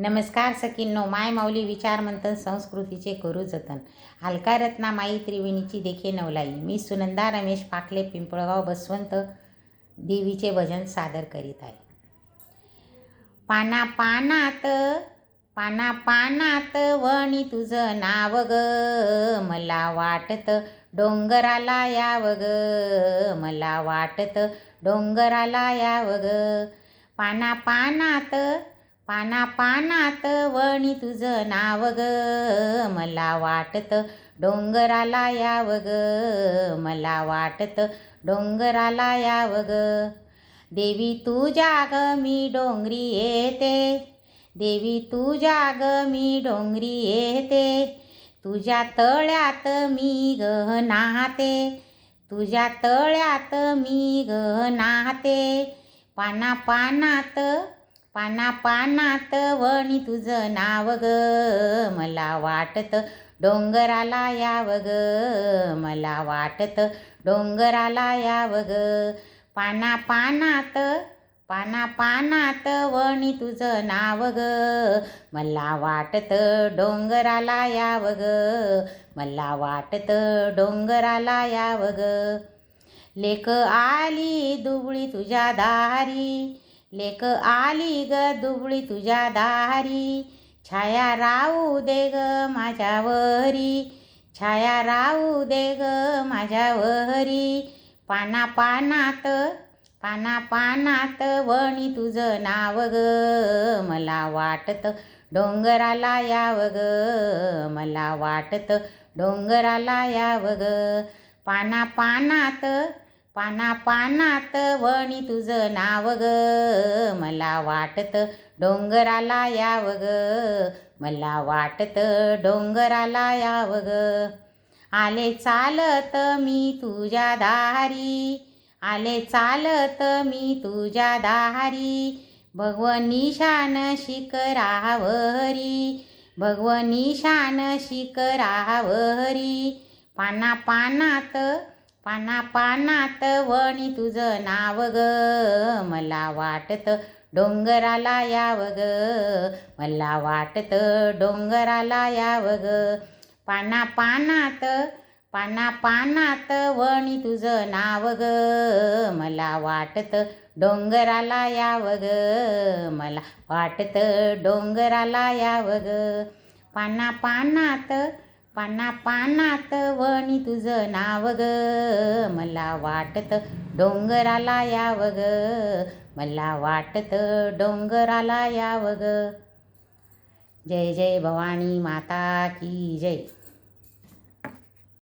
नमस्कार सकींनो माय माऊली विचार मंथन संस्कृतीचे करू जतन. हलका रत्ना माई त्रिवेणीची देखे नवलाई. मी सुनंदा रमेश पाखले पिंपळगाव बसवंत देवीचे भजन सादर करीत आहे. पाना पानात पाना पानात वणी तुझं नाव ग. मला वाटत डोंगराला याव ग. मला वाटत डोंगराला याव ग. पाना पानात पाना पानात वणी तुझं नाव ग. मला वाटत डोंगराला याव ग. मला वाटत डोंगराला याव ग. देवी तुझ्या ग मी डोंगरी येते. देवी तुझ्या ग मी डोंगरी येते. तुझ्या तळ्यात मी ग नाहते. तुझ्या तळ्यात मी ग नाहते. पाना पानात पाना पानात वणी तुझं नाव ग. मला वाटत डोंगराला याव ग. मला वाटत डोंगराला याव ग. पाना पानात पाना पानात वणी तुझं नाव ग. मला वाटत डोंगराला याव ग. मला वाटत डोंगराला याव ग. लेक आली दुबळी तुझ्या दारी. लेक आली ग दुबळी तुझ्या दारी. छाया राहू दे ग माझ्यावरी छाया राहू दे ग माझ्यावरी पाना पानात पाना पानात वणी तुझं नाव ग. मला वाटत डोंगराला याव ग. मला वाटत डोंगराला याव ग. पाना पानात पाना पानात वणी तुझं नाव ग. मला वाटत डोंगराला याव ग. मला वाटत डोंगराला याव ग. आले चालत मी तुझ्या दारी. आले चालत मी तुझ्या दारी. भगवनी शान शिकरावरी भगवनी शान शिकरावरी पाना पानात पाना पानात वणी तुझं नाव ग. मला वाटत डोंगराला याव ग. मला वाटत डोंगराला याव ग. पाना पानात पाना पानात वणी तुझं नाव ग. मला वाटत डोंगराला याव ग. मला वाटत डोंगराला याव ग. पाना पानात पाना पानात वणी तुझं नाव ग. मला वाटत डोंगराला याव ग. मला वाटत डोंगराला याव ग. जय जय भवानी माता की जय.